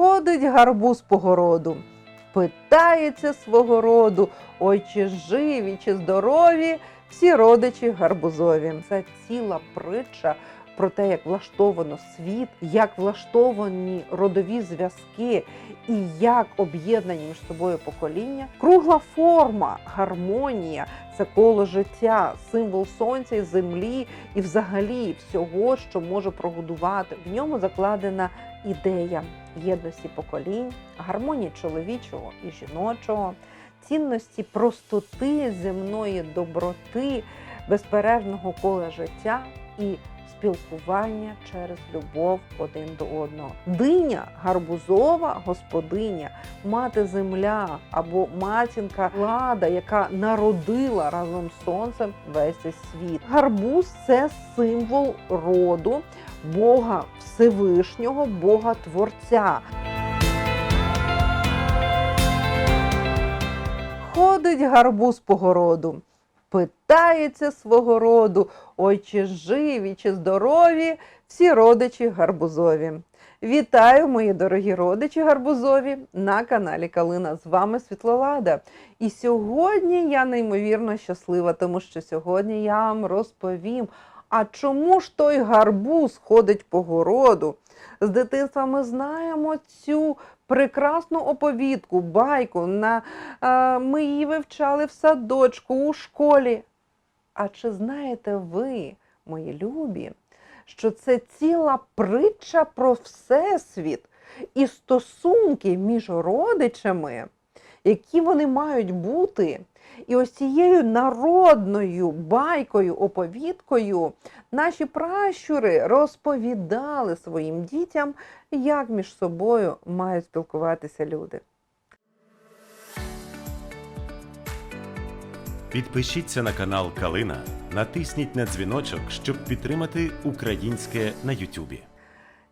Ходить гарбуз по городу, питається свого роду, ой, живі, чи здорові, всі родичі гарбузові. Це ціла притча про те, як влаштовано світ, як влаштовані родові зв'язки і як об'єднані між собою покоління. Кругла форма, гармонія це коло життя, символ сонця і землі, і взагалі всього, що може прогодувати. В ньому закладена ідея єдності поколінь, гармонії чоловічого і жіночого, цінності простоти земної доброти, безперервного кола життя і спілкування через любов один до одного. Диня гарбузова господиня, мати земля або матінка влада, яка народила разом з сонцем весь світ. Гарбуз це символ роду Бога Всевишнього, Бога Творця. Ходить гарбуз по городу, питається свого роду, ой, чи живі, чи здорові, всі родичі гарбузові. Вітаю, мої дорогі родичі гарбузові на каналі Калина. З вами Світлолада. І сьогодні я неймовірно щаслива, тому що сьогодні я вам розповім, а чому ж той гарбуз ходить по городу? З дитинства ми знаємо цю прекрасну оповідку, байку. На, е, ми її вивчали в садочку, у школі. А чи знаєте ви, мої любі, що це ціла притча про всесвіт і стосунки між родичами, які вони мають бути? І ось цією народною байкою, оповідкою наші пращури розповідали своїм дітям, як між собою мають спілкуватися люди. Підпишіться на канал Калина, натисніть на дзвіночок, щоб підтримати українське на Ютубі.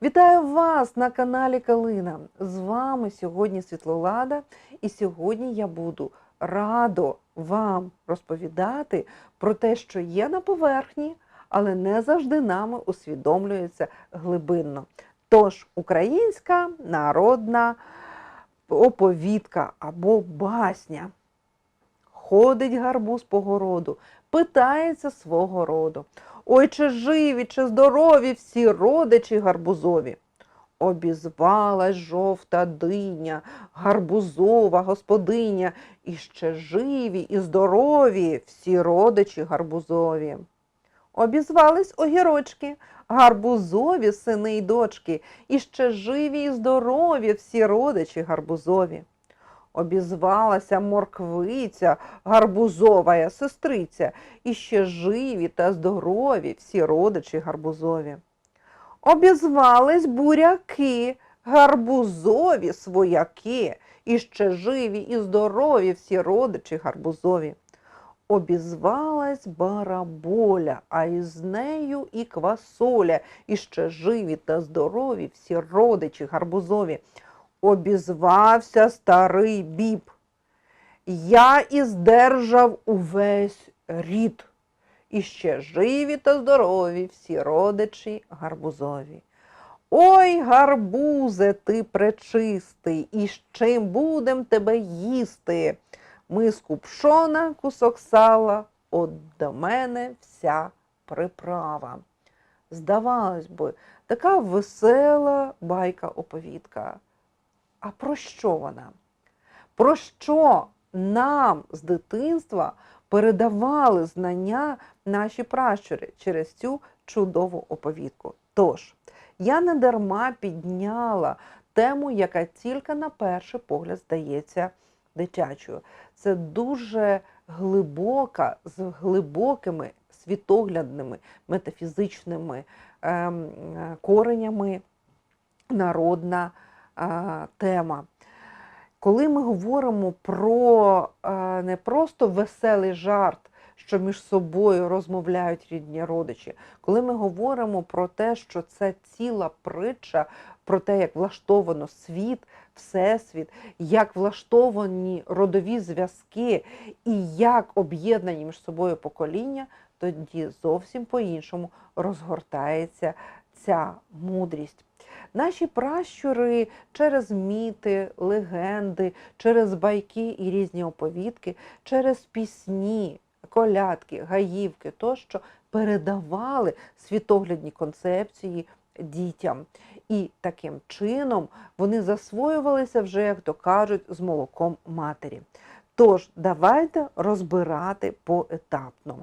Вітаю вас на каналі Калина. З вами сьогодні Світлолада, і сьогодні я буду радо вам розповідати про те, що є на поверхні, але не завжди нами усвідомлюється глибинно. Тож українська народна оповідка або басня. Ходить гарбуз по городу, питається свого роду. Ой, чи живі, чи здорові всі родичі гарбузові. Обізвалась жовта диня, гарбузова господиня, і ще живі і здорові всі родичі гарбузові. Обізвались огірочки, гарбузові сини й дочки, і ще живі і здорові всі родичі гарбузові. Обізвалася морквиця, гарбузова сестриця, і ще живі та здорові всі родичі гарбузові. Обізвались буряки, гарбузові свояки, і ще живі і здорові всі родичі гарбузові. Обізвалась бараболя, а із нею і квасоля, і ще живі та здорові всі родичі гарбузові. Обізвався старий біб. Я іздержав увесь рід. І ще живі та здорові всі родичі гарбузові. Ой, гарбузе, ти пречистий, і з чим будем тебе їсти? Миску пшона, кусок сала, от до мене вся приправа. Здавалось би, така весела байка-оповідка. А про що вона? Про що нам з дитинства передавали знання наші пращури через цю чудову оповідку? Тож, я не дарма підняла тему, яка тільки на перший погляд здається дитячою. Це дуже глибока, з глибокими світоглядними, метафізичними ем, е, коренями народна е, тема. Коли ми говоримо про е, не просто веселий жарт, що між собою розмовляють рідні родичі, коли ми говоримо про те, що це ціла притча про те, як влаштовано світ, всесвіт, як влаштовані родові зв'язки і як об'єднані між собою покоління, тоді зовсім по-іншому розгортається ця мудрість. Наші пращури через міти, легенди, через байки і різні оповідки, через пісні, колядки, гаївки тощо передавали світоглядні концепції дітям. І таким чином вони засвоювалися вже, як то кажуть, з молоком матері. Тож, давайте розбирати поетапно.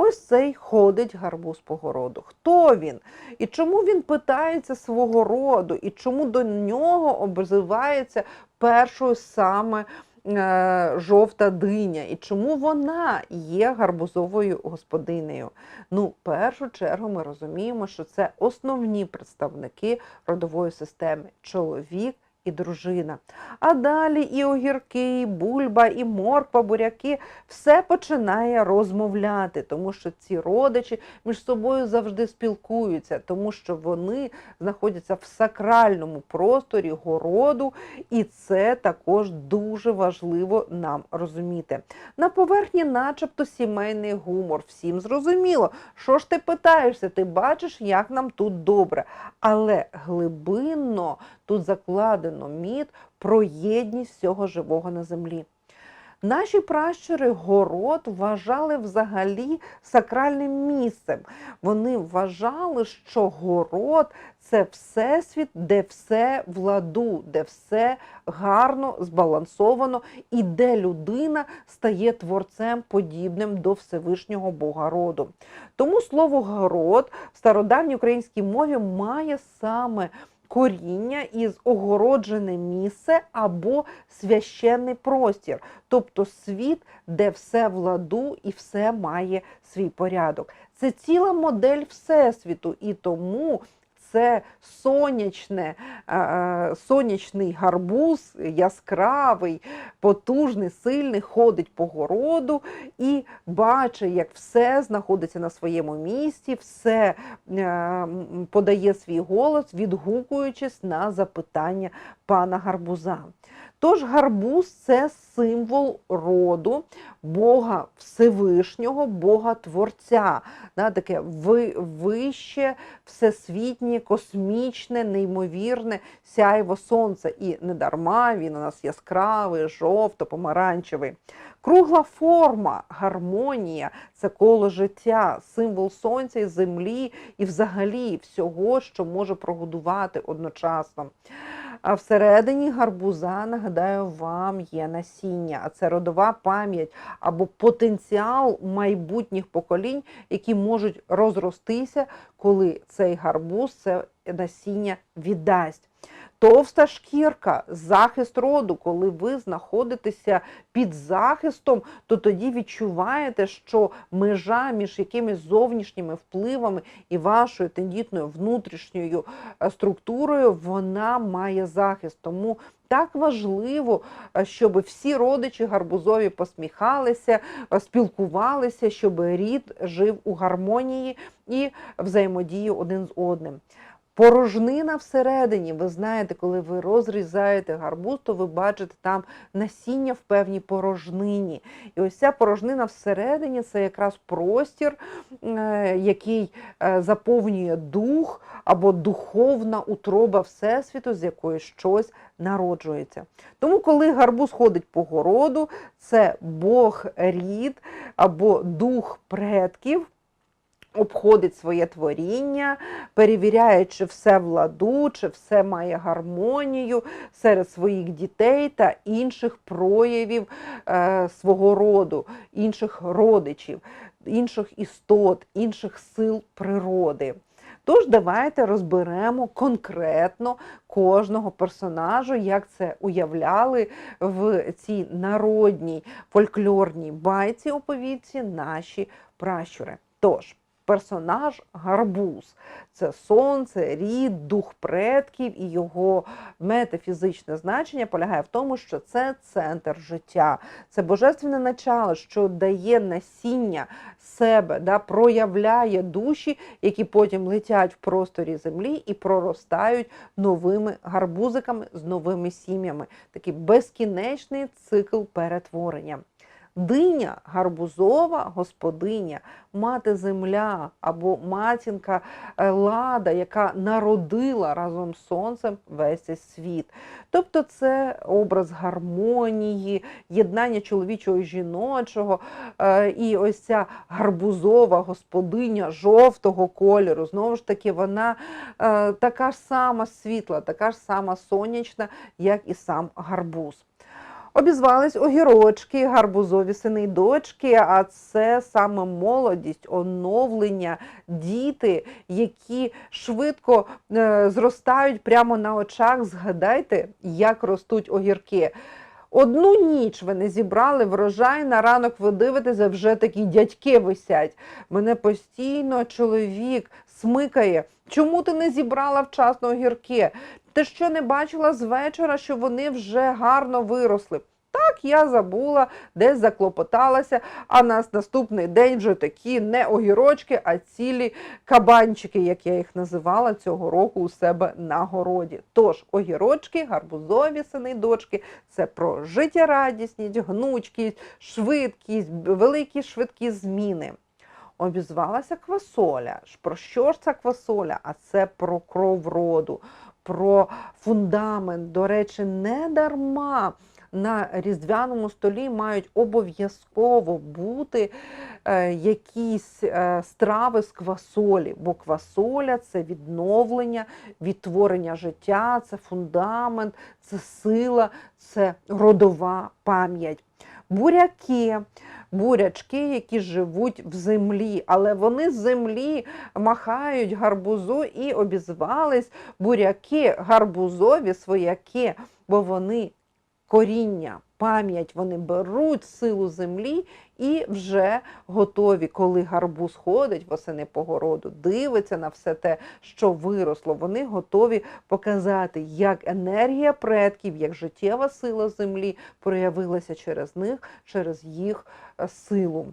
Ось цей ходить гарбуз по городу. Хто він? І чому він питається свого роду? І чому до нього обзивається першою саме е, жовта диня? І чому вона є гарбузовою господинею? Ну, в першу чергу ми розуміємо, що це основні представники родової системи чоловік і дружина. А далі і огірки, і бульба, і морква, буряки все починає розмовляти, тому що ці родичі між собою завжди спілкуються, тому що вони знаходяться в сакральному просторі городу, і це також дуже важливо нам розуміти. На поверхні, начебто, сімейний гумор. Всім зрозуміло, що ж ти питаєшся, ти бачиш, як нам тут добре. Але глибинно тут закладено міт про єдність всього живого на землі. Наші пращури город вважали взагалі сакральним місцем. Вони вважали, що город це всесвіт, де все в ладу, де все гарно, збалансовано, і де людина стає творцем, подібним до Всевишнього Бога роду. Тому слово город в стародавній українській мові має саме коріння із огороджене місце або священний простір, тобто світ, де все в ладу і все має свій порядок. Це ціла модель Всесвіту, і тому це сонячне, е, сонячний гарбуз, яскравий, потужний, сильний, ходить по городу і бачить, як все знаходиться на своєму місці, все е, подає свій голос, відгукуючись на запитання пана гарбуза. Тож гарбуз це символ роду Бога Всевишнього, Бога Творця, да, таке ви- вище, всесвітнє, космічне, неймовірне сяйво сонця. І не дарма він у нас яскравий, жовто-помаранчевий. Кругла форма, гармонія це коло життя, символ сонця і землі, і взагалі всього, що може прогодувати одночасно. А всередині гарбуза, нагадаю, вам є насіння, а це родова пам'ять або потенціал майбутніх поколінь, які можуть розростися, коли цей гарбуз це насіння віддасть. Товста шкірка, захист роду, коли ви знаходитеся під захистом, то тоді відчуваєте, що межа між якимись зовнішніми впливами і вашою тендітною внутрішньою е, структурою вона має захист. Тому так важливо, е, щоб всі родичі гарбузові посміхалися, е, спілкувалися, щоб рід жив у гармонії і взаємодії один з одним. Порожнина всередині, ви знаєте, коли ви розрізаєте гарбуз, то ви бачите там насіння в певній порожнині. І ось ця порожнина всередині це якраз простір, е, який е, заповнює дух або духовна утроба Всесвіту, з якої щось народжується. Тому, коли гарбуз ходить по городу, це Бог рід або дух предків обходить своє творіння, перевіряє, чи все в ладу, чи все має гармонію серед своїх дітей та інших проявів е, свого роду, інших родичів, інших істот, інших сил природи. Тож давайте розберемо конкретно кожного персонажу, як це уявляли в цій народній фольклорній байці оповідці наші пращури. Тож, персонаж гарбуз це сонце, рід, дух предків, і його метафізичне значення полягає в тому, що це центр життя, це божественне начало, що дає насіння себе, да, проявляє душі, які потім летять в просторі землі і проростають новими гарбузиками з новими сім'ями. Такий безкінечний цикл перетворення. Диня гарбузова господиня, мати земля або матінка е, лада, яка народила разом з сонцем весь цей світ. Тобто це образ гармонії, єднання чоловічого і жіночого, е, і ось ця гарбузова господиня жовтого кольору. Знову ж таки, вона е, така ж сама світла, така ж сама сонячна, як і сам гарбуз. Обізвались огірочки, гарбузові сини й дочки, а це саме молодість, оновлення, діти, які швидко е, зростають прямо на очах. Згадайте, як ростуть огірки. Одну ніч ви не зібрали врожай, на ранок ви дивитеся, вже такі дядьки висять. Мене постійно чоловік смикає. Чому ти не зібрала вчасно огірки? Ти що не бачила з вечора, що вони вже гарно виросли? Так, я забула, десь заклопоталася, а на наступний день вже такі не огірочки, а цілі кабанчики, як я їх називала цього року у себе на городі. Тож огірочки, гарбузові сини дочки це про життєрадісність, гнучкість, швидкість, великі швидкі зміни. Обізвалася квасоля. Про що ж ця квасоля? А це про кров роду, про фундамент. До речі, не дарма на різдвяному столі мають обов'язково бути е, якісь е, страви з квасолі, бо квасоля це відновлення, відтворення життя, це фундамент, це сила, це родова пам'ять. Буряки, бурячки, які живуть в землі, але вони з землі махають гарбузу і обізвались буряки, гарбузові свояки, бо вони коріння, пам'ять, вони беруть силу землі і вже готові, коли гарбуз ходить восени по городу, дивиться на все те, що виросло. Вони готові показати, як енергія предків, як життєва сила землі проявилася через них, через їх е, силу.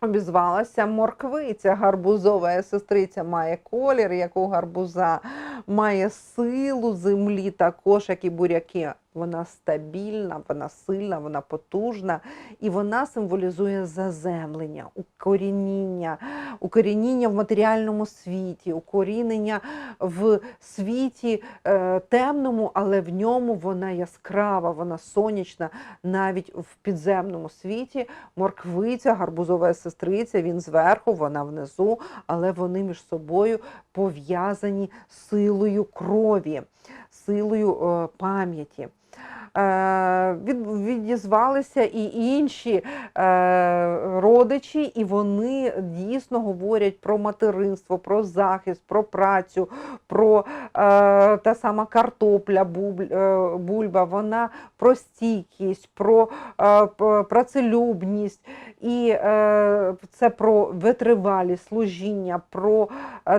Обізвалася морквиця, гарбузова сестриця має колір, як у гарбуза, має силу землі, також як і буряки. Вона стабільна, вона сильна, вона потужна, і вона символізує заземлення, укорінення, укорінення в матеріальному світі, укорінення в світі е, темному, але в ньому вона яскрава, вона сонячна, навіть в підземному світі. Морквиця, гарбузова сестриця, він зверху, вона внизу, але вони між собою пов'язані силою крові, силою е, пам'яті. Е, від, відізвалися і інші е, родичі, і вони дійсно говорять про материнство, про захист, про працю, про е, та сама картопля, бульба, вона про стійкість, про працелюбність, і це про витривалість, служіння, про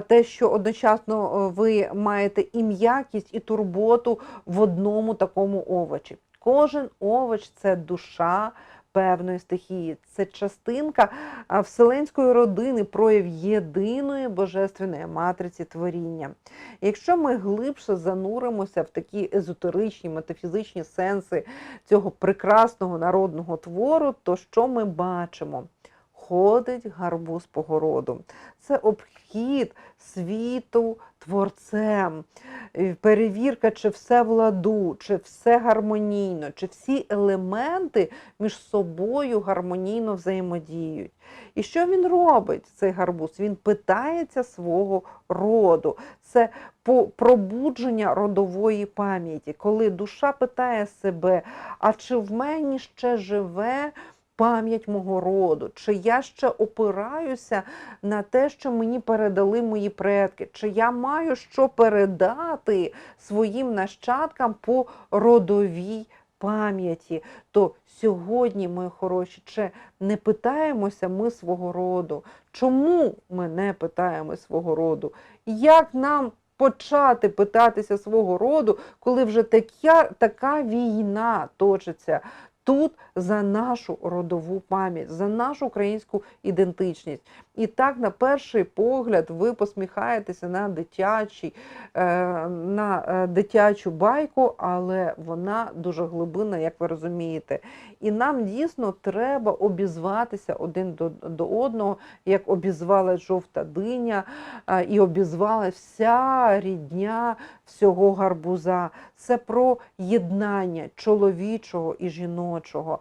те, що одночасно ви маєте і м'якість, і турботу в одному такому овочі. Кожен овоч це душа певної стихії, це частинка вселенської родини, прояв єдиної божественної матриці творіння. Якщо ми глибше зануримося в такі езотеричні, метафізичні сенси цього прекрасного народного твору, то що ми бачимо? Ходить гарбуз по городу. Це обхід світу творцем, е, перевірка, чи все в ладу, чи все гармонійно, чи всі елементи між собою гармонійно взаємодіють. І що він робить, цей гарбуз? Він питається свого роду. Це пробудження родової пам'яті, коли душа питає себе, а чи в мені ще живе пам'ять мого роду, чи я ще опираюся на те, що мені передали мої предки, чи я маю що передати своїм нащадкам по родовій пам'яті. То сьогодні, мої хороші, чи не питаємося ми свого роду? Чому ми не питаємо свого роду? Як нам почати питатися свого роду, коли вже така, така війна точиться? Тут за нашу родову пам'ять, за нашу українську ідентичність. І так, на перший погляд, ви посміхаєтеся на дитячий, е, на е, дитячу байку, але вона дуже глибинна, як ви розумієте. І нам дійсно треба обізватися один до, до одного, як обізвалась жовта диня, е, і обізвалась вся рідня всього гарбуза. Це про єднання чоловічого і жіночого,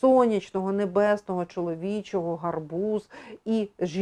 сонячного, небесного, чоловічого, гарбуз і жіночого,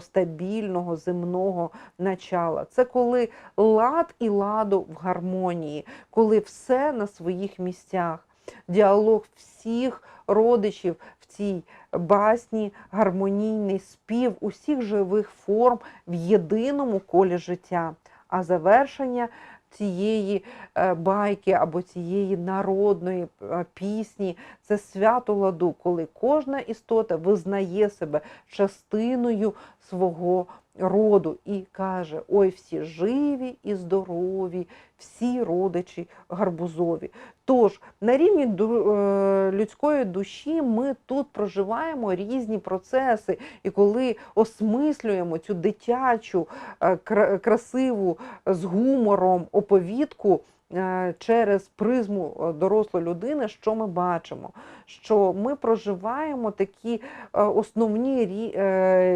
стабільного, земного начала. Це коли лад і ладу в гармонії, коли все на своїх місцях. Діалог всіх родичів в цій басні, гармонійний спів усіх живих форм в єдиному колі життя. А завершення цієї е, байки або цієї народної е, пісні. Це свято ладу, коли кожна істота визнає себе частиною свого роду і каже: ой, всі живі і здорові, всі родичі гарбузові. Тож на рівні е, людської душі ми тут проживаємо різні процеси, і коли осмислюємо цю дитячу, е, красиву з гумором оповідку. Е, Через призму е, дорослої людини, що ми бачимо? Що ми проживаємо такі е, основні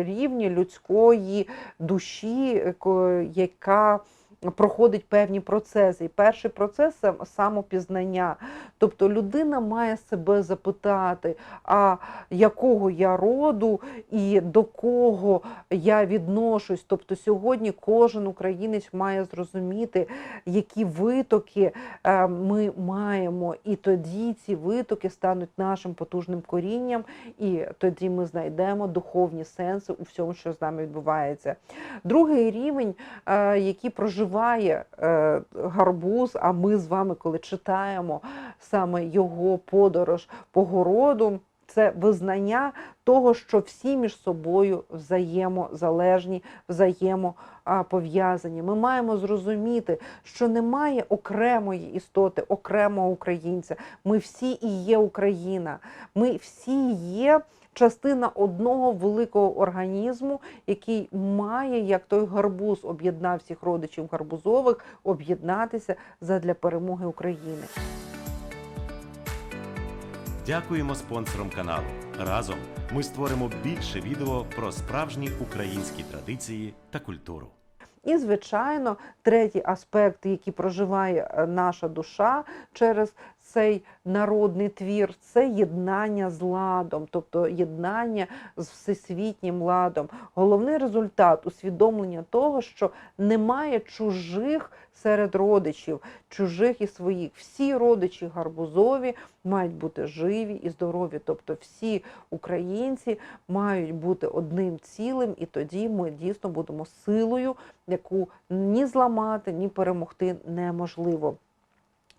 рівні людської душі, яка проходить певні процеси. І перший процес це самопізнання. Тобто людина має себе запитати, а якого я роду і до кого я відношусь. Тобто сьогодні кожен українець має зрозуміти, які витоки е, ми маємо, і тоді ці витоки стануть нашим потужним корінням, і тоді ми знайдемо духовні сенси у всьому, що з нами відбувається. Другий рівень, е, який проживає е, гарбуз, а ми з вами, коли читаємо саме його подорож по городу, це визнання того, що всі між собою взаємозалежні, взаємопов'язані. Ми маємо зрозуміти, що немає окремої істоти, окремого українця. Ми всі і є Україна. Ми всі є частина одного великого організму, який має, як той гарбуз, об'єднав всіх родичів гарбузових, об'єднатися задля перемоги України. Дякуємо спонсорам каналу. Разом ми створимо більше відео про справжні українські традиції та культуру. І, звичайно, третій аспект, який проживає е, наша душа через цей народний твір, це єднання з ладом, тобто єднання з всесвітнім ладом. Головний результат усвідомлення того, що немає чужих серед родичів, чужих і своїх. Всі родичі гарбузові мають бути живі і здорові. Тобто всі українці мають бути одним цілим, і тоді ми дійсно будемо силою, яку ні зламати, ні перемогти неможливо.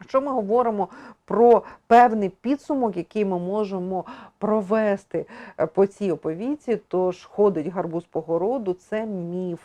Якщо ми говоримо про певний підсумок, який ми можемо провести е, по цій оповідці, то ж ходить гарбуз по городу, це міф.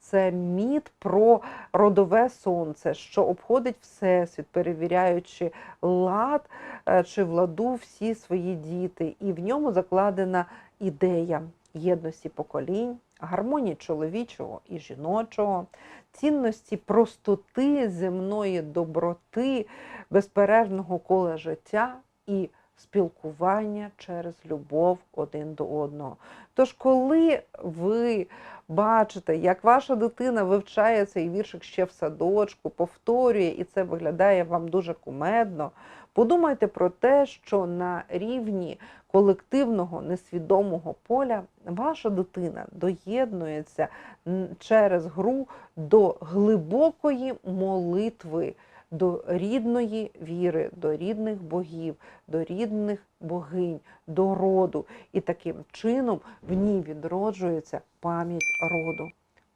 Це міт про родове сонце, що обходить всесвіт, перевіряючи лад е, чи владу всі свої діти. І в ньому закладена ідея єдності поколінь, гармонії чоловічого і жіночого, цінності простоти земної доброти, безперервного кола життя і спілкування через любов один до одного. Тож, коли ви бачите, як ваша дитина вивчає цей віршик ще в садочку, повторює, і це виглядає вам дуже кумедно, подумайте про те, що на рівні колективного несвідомого поля ваша дитина доєднується через гру до глибокої молитви, до рідної віри, до рідних богів, до рідних богинь, до роду. І таким чином в ній відроджується пам'ять роду.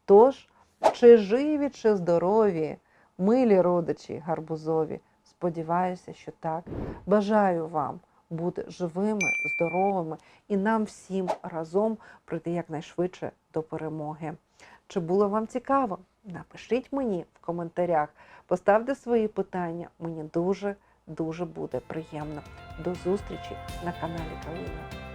Тож, чи живі, чи здорові, милі родичі гарбузові, сподіваюся, що так. Бажаю вам бути живими, здоровими і нам всім разом прийти якнайшвидше до перемоги. Чи було вам цікаво? Напишіть мені в коментарях, поставте свої питання. Мені дуже дуже буде приємно. До зустрічі на каналі Калина.